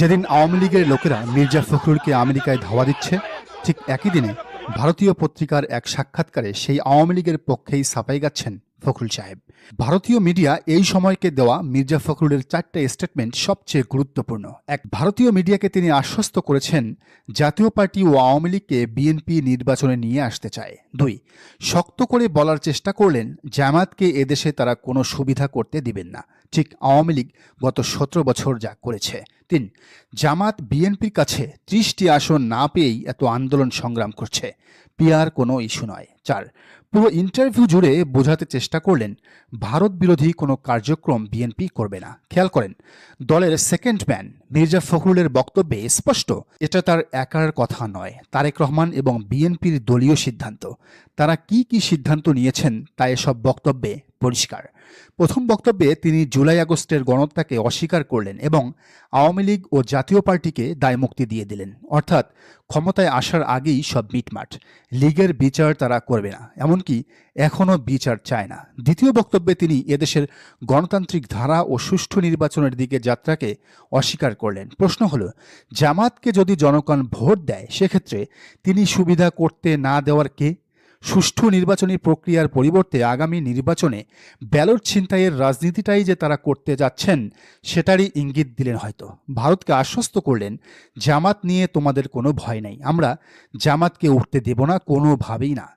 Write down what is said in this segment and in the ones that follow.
যেদিন আওয়ামী লীগের লোকেরা মির্জা ফখরুলকে আমেরিকায় ধাওয়া দিচ্ছে, ঠিক একই দিনে ভারতীয় পত্রিকার এক সাক্ষাৎকারে সেই আওয়ামী লীগের পক্ষেই সাফাই গাচ্ছেন ফখরুল সাহেব। ভারতীয় মিডিয়া এই সময়কে দেওয়া মির্জা ফখরুলের চারটে স্টেটমেন্ট সবচেয়ে গুরুত্বপূর্ণ। এক, ভারতীয় মিডিয়াকে তিনি আশ্বস্ত করেছেন জাতীয় পার্টি ও আওয়ামী লীগকে বিএনপি নির্বাচনে নিয়ে আসতে চায়। দুই, শক্ত করে বলার চেষ্টা করলেন জামাতকে এদেশে তারা কোনো সুবিধা করতে দিবেন না। ঠিক আওয়ামী লীগ গত সতেরো বছর যা করেছে। তিন জামাত বিএনপির কাছে ত্রিশটি আসন না পেয়েই এত আন্দোলন সংগ্রাম করছে। পিয়ার কোনো ইস্যু নয়। চার, পুরো ইন্টারভিউ জুড়ে বোঝাতে চেষ্টা করলেন, ভারত বিরোধী কোনো কার্যক্রম বিএনপি করবে না। খেয়াল করেন, দলের সেকেন্ড ম্যান মির্জা ফখরুলের বক্তব্যে স্পষ্ট, এটা তার একার কথা নয়, তারেক রহমান এবং বিএনপির দলীয় সিদ্ধান্ত। তারা কি কি সিদ্ধান্ত নিয়েছেন তা এসব বক্তব্যে পরিষ্কার। প্রথম বক্তব্যে তিনি জুলাই আগস্টের গণহত্যাকে অস্বীকার করলেন এবং আওয়ামী লীগ ও জাতীয় পার্টিকে দায়মুক্তি দিয়ে দিলেন। অর্থাৎ ক্ষমতায় আসার আগেই সব মিটমাট। লীগের বিচার তারা করবে না, এমনকি এখনও বিচার চায় না। দ্বিতীয় বক্তব্যে তিনি এদেশের গণতান্ত্রিক ধারা ও সুষ্ঠু নির্বাচনের দিকে যাত্রাকে অস্বীকার করলেন। প্রশ্ন হলো, জামাতকে যদি জনগণ ভোট দেয়, সেক্ষেত্রে তিনি সুবিধা করতে না দেওয়ার কে? সুষ্ঠু নির্বাচনী প্রক্রিয়ার পরিবর্তে আগামী নির্বাচনে ব্যালট ছিনতাইয়ের রাজনীতিটাই যে তারা করতে যাচ্ছেন, সেটারই ইঙ্গিত দিলেন হয়তো। ভারতকে আশ্বস্ত করলেন, জামাত নিয়ে তোমাদের কোনো ভয় নেই। আমরা জামাতকে উঠতে দেব না, কোনোভাবেই না।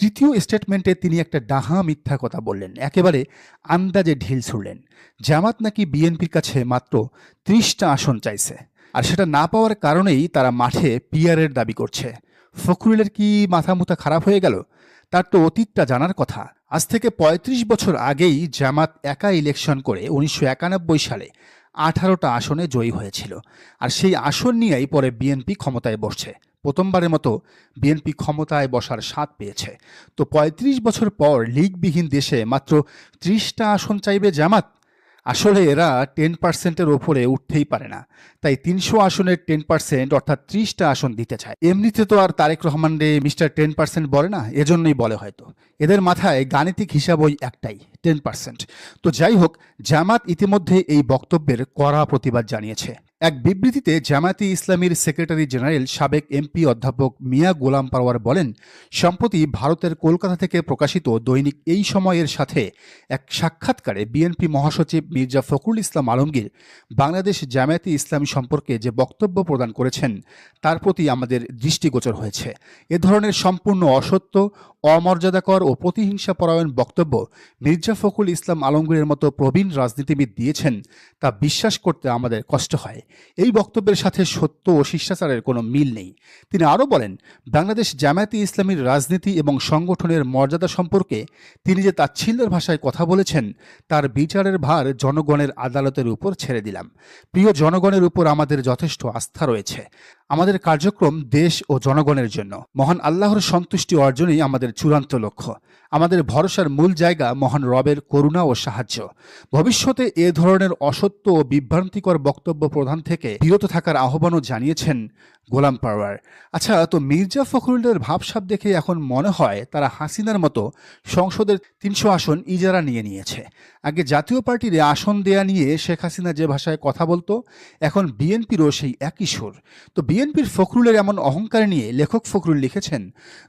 তৃতীয় স্টেটমেন্টে তিনি একটা ডাহা মিথ্যা কথা বললেন। একেবারে আন্দাজে ঢিল ছুড়লেন। জামাত নাকি বিএনপির কাছে মাত্র ত্রিশটা আসন চাইছে। আর সেটা না পাওয়ার কারণেই তারা মাঠে পিয়ারের দাবি করছে। ফখরুলের কি মাথা মুথা খারাপ হয়ে গেল? তার তো অতীতটা জানার কথা। আজ থেকে ৩৫ বছর আগেই জামাত একা ইলেকশন করে উনিশশো একানব্বই সালে আঠারোটা আসনে জয়ী হয়েছিল। আর সেই আসন নিয়েই পরে বিএনপি ক্ষমতায় বসছে। প্রথমবারের মতো বিএনপি ক্ষমতায় বসার স্বাদ পেয়েছে। তো ৩৫ বছর পর লীগবিহীন দেশে মাত্র ত্রিশটা আসন চাইবে জামাত? আসলে এরা টেন পার্সেন্টের ওপরে উঠতেই পারে না। তাই তিনশো আসনের টেন পার্সেন্ট অর্থাৎ ত্রিশটা আসন দিতে চায়। এমনিতে তো আর তারেক রহমান রে মিস্টার টেন পার্সেন্ট বলে না, এজন্যই বলে হয়তো। এদের মাথায় গাণিতিক হিসাব ওই একটাই টেন পার্সেন্ট। তো যাই হোক, জামাত ইতিমধ্যে এই বক্তব্যের কড়া প্রতিবাদ জানিয়েছে। এক বিবৃতিতে জামায়াতে ইসলামীর সেক্রেটারি জেনারেল সাবেক এমপি অধ্যাপক মিয়া গোলাম পারওয়ার বলেন, সম্প্রতি ভারতের কলকাতা থেকে প্রকাশিত দৈনিক এই সময়ের সাথে এক সাক্ষাৎকারে বিএনপি মহাসচিব মির্জা ফখরুল ইসলাম আলমগীর বাংলাদেশ জামায়াতে ইসলামী সম্পর্কে যে বক্তব্য প্রদান করেছেন, তার প্রতি আমাদের দৃষ্টিগোচর হয়েছে। এ ধরনের সম্পূর্ণ অসত্য, অমর্যাদাকর ও প্রতিহিংসা পরায়ণ বক্তব্য মির্জা ফখরুল ইসলাম আলমগীরের মতো প্রবীণ রাজনীতিবিদ দিয়েছেন, তা বিশ্বাস করতে আমাদের কষ্ট হয়। এই বক্তব্যের সাথে সত্য ও শিষ্টাচারের কোনো মিল নেই। তিনি আরও বলেন, বাংলাদেশ জামায়াতি ইসলামীর রাজনীতি এবং সংগঠনের মর্যাদা সম্পর্কে তিনি যে তাচ্ছিল্যের ভাষায় কথা বলেছেন, তার বিচারের ভার জনগণের আদালতের উপর ছেড়ে দিলাম। প্রিয় জনগণের উপর আমাদের যথেষ্ট আস্থা রয়েছে। আমাদের কার্যক্রম দেশ ও জনগণের জন্য। মহান আল্লাহর সন্তুষ্টি অর্জনই আমাদের চূড়ান্ত লক্ষ্য। আমাদের ভরসার মূল জায়গা মহান রবের করুণা ও সাহায্য। ভবিষ্যতে এ ধরনের অসত্য ও বিভ্রান্তিকর বক্তব্য প্রধান থেকে বিরত থাকার আহ্বানও জানিয়েছেন গোলাম পারওয়ার। আচ্ছা তো মির্জা ফখরুলের ভাবসাব দেখে এখন মনে হয় তারা হাসিনার মতো সংসদের তিনশো আসন ইজারা নিয়ে নিয়েছে। আগে জাতীয় পার্টির আসন দেয়া নিয়ে শেখ হাসিনা যে ভাষায় কথা বলতো, এখন বিএনপিরও সেই একই সুর। তো বিএনপির ফখরুলের এমন অহংকার নিয়ে লেখক ফখরুল লিখেছেন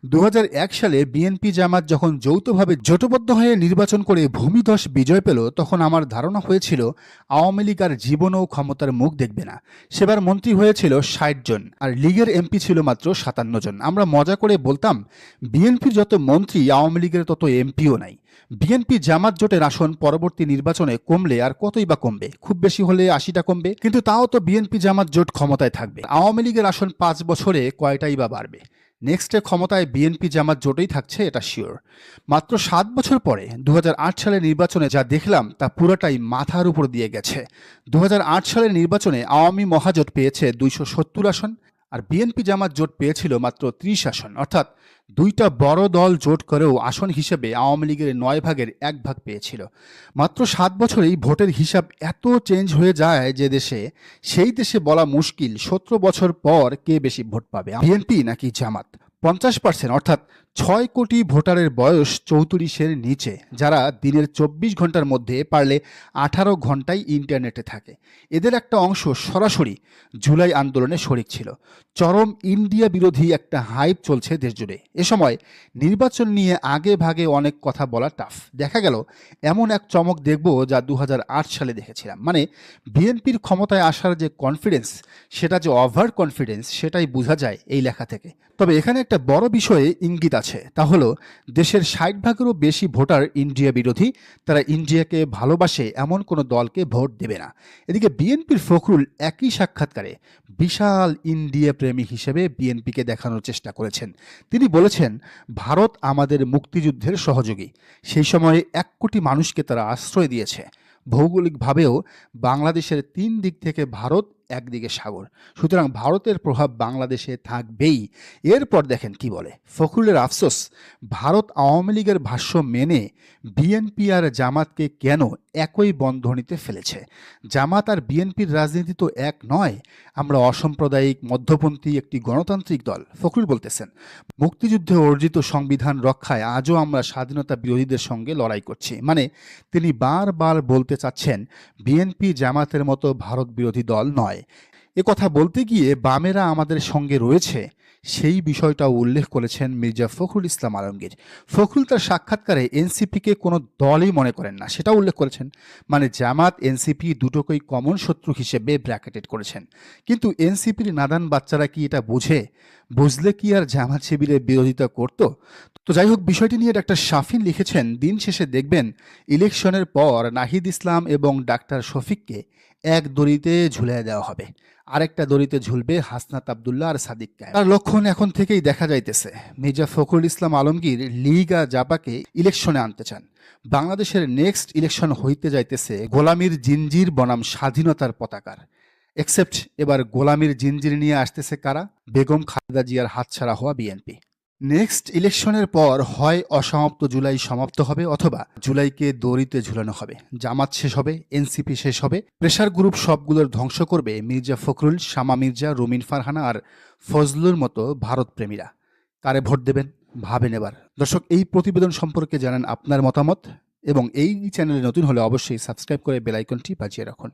দু হাজার এক সালে বিএনপি জামাত যখন যৌথভাবে জোটবদ্ধ হয়ে নির্বাচন করে ভূমিধস বিজয় পেল, তখন আমার ধারণা হয়েছিল, আওয়ামী লীগ আর জীবনও ক্ষমতার মুখ দেখবে না। সেবার মন্ত্রী হয়েছিল ষাট জন, আর লীগের এমপি ছিল মাত্র সাতান্ন জন। আমরা মজা করে বলতাম, বিএনপির যত মন্ত্রী, আওয়ামী লীগের তত এমপিও নাই। বিএনপি জামাত জোটের আসন পরবর্তী নির্বাচনে কমলে আর কতই বা কমবে? খুব বেশি হলে আশিটা কমবে? কিন্তু তাও তো বিএনপি জামাত জোট ক্ষমতায় থাকবে। আওয়ামী লীগের আসন পাঁচ বছরে কয়টাই বা বাড়বে? নেক্সটে ক্ষমতায় বিএনপি জামাত জোটেই থাকছে, এটা শিওর মাত্র সাত বছর পরে দু হাজার আট সালের নির্বাচনে যা দেখলাম, তা পুরোটাই মাথার উপর দিয়ে গেছে। দু হাজার আট সালের নির্বাচনে আওয়ামী মহাজোট পেয়েছে দুইশো সত্তর আসন আর বিএনপি জামাত জোট পেয়েছিল মাত্র ত্রিশ আসন। অর্থাৎ দুইটা বড় দল জোট করেও আসন হিসেবে আওয়ামী লীগের নয় ভাগের এক ভাগ পেয়েছিল। মাত্র সাত বছরেই ভোটের হিসাব এত চেঞ্জ হয়ে যায় যে দেশে, সেই দেশে বলা মুশকিল সতেরো বছর পর কে বেশি ভোট পাবে বিএনপি নাকি জামাত? পঞ্চাশ পার্সেন্ট অর্থাৎ ছয় কোটি ভোটারের বয়স চৌত্রিশের নিচে, যারা দিনের চব্বিশ ঘণ্টার মধ্যে পারলে আঠারো ঘন্টায় ইন্টারনেটে থাকে। এদের একটা অংশ সরাসরি জুলাই আন্দোলনে শরিক ছিল। চরম ইন্ডিয়া বিরোধী একটা হাইপ চলছে দেশ জুড়ে এ সময় নির্বাচন নিয়ে আগে ভাগে অনেক কথা বলা টাফ দেখা গেল, এমন এক চমক দেখব যা দু হাজার আট সালে দেখেছিলাম। মানে বিএনপির ক্ষমতায় আসার যে কনফিডেন্স সেটা যে ওভার কনফিডেন্স সেটাই বোঝা যায় এই লেখা থেকে। তবে এখানে একটা বড় বিষয়ে ইঙ্গিত আছে। তা হলো, দেশের ষাট ভাগেরও বেশি ভোটার ইন্ডিয়া বিরোধী, তারা ইন্ডিয়াকে ভালোবাসে এমন কোনো দলকে ভোট দেবে না। এদিকে বিএনপির ফখরুল একই সাক্ষাৎকারে বিশাল ইন্ডিয়া প্রেমী হিসেবে বিএনপিকে দেখানোর চেষ্টা করেছেন। তিনি বলেছেন, ভারত আমাদের মুক্তিযুদ্ধের সহযোগী। সেই সময়ে এক কোটি মানুষকে তারা আশ্রয় দিয়েছে। ভৌগোলিকভাবেও বাংলাদেশের তিন দিক থেকে ভারত একদিকে সাগর। সুতরাং ভারতের প্রভাব বাংলাদেশে থাকবেই। এরপর দেখেন কি বলে? ফখরুলের আফসোস, ভারত আওয়ামী লীগের ভাষ্য মেনে বিএনপি আর জামাতকে কেন একই বন্ধনীতে ফেলেছে? জামাত আর বিএনপির রাজনীতি তো এক নয়, আমরা অসাম্প্রদায়িক মধ্যপন্থী একটি গণতান্ত্রিক দল, ফখরুল বলতেছেন। মুক্তিযুদ্ধে অর্জিত সংবিধান রক্ষায় আজও আমরা স্বাধীনতা বিরোধীদের সঙ্গে লড়াই করছি। মানে তিনি বারবার বলতে চাচ্ছেন বিএনপি জামাতের মতো ভারত বিরোধী দল নয়। এ কথা বলতে গিয়ে বামেরা আমাদের সঙ্গে রয়েছে। সেই বিষয়টাও উল্লেখ করেছেন মির্জা ফখরুল ইসলাম আলমগীর। ফখরুল তার সাক্ষাৎকারে এনসিপিকে কোনো দলই মনে করেন না। সেটা উল্লেখ করেছেন। মানে জামাত, এনসিপি দুটোকেই কমন শত্রু হিসেবে ব্র্যাকেটেড করেছেন। কিন্তু এনসিপির নাদান বাচ্চারা কি এটা বুঝে? বুঝলে কি আর জামাত শিবিরের বিরোধিতা করত? তো যাই হোক, বিষয়টি নিয়ে ডাক্তার শাফিন লিখেছেন। দিন শেষে দেখবেন ইলেকশনের পর নাহিদ ইসলাম এবং ডাক্তার শফিককে এক দড়িতে ঝুলিয়ে দেওয়া হবে। আরেকটা দড়িতে ঝুলবে হাসনাত আবদুল্লাহ আর সাদিক কায়েম। তার লক্ষণ এখন থেকেই দেখা যাইতেছে। মির্জা ফখরুল ইসলাম আলমগীর লীগ আর জাপাকে ইলেকশনে আনতে চান। বাংলাদেশের নেক্সট ইলেকশন হইতে যাইতেছে গোলামির জিঞ্জির বনাম স্বাধীনতার পতাকার। এক্সেপ্ট এবার গোলামির জিঞ্জির নিয়ে আসতেছে কারা? বেগম খালেদা জিয়ার হাতছাড়া হওয়া বিএনপি। নেক্সট ইলেকশনের পর হয় অসমাপ্ত জুলাই সমাপ্ত হবে অথবা জুলাইকে দড়িতে ঝুলানো হবে। জামাত শেষ হবে, এনসিপি শেষ হবে। প্রেশার গ্রুপ সবগুলোর ধ্বংস করবে মির্জা ফখরুল, শামা মির্জা, রুমিন ফারহানা আর ফজলুর মতো ভারত প্রেমীরা কারে ভোট দেবেন? ভাবেন এবার। দর্শক, এই প্রতিবেদন সম্পর্কে জানান আপনার মতামত এবং এই চ্যানেলে নতুন হলে অবশ্যই সাবস্ক্রাইব করে বেলাইকনটি বাজিয়ে রাখুন।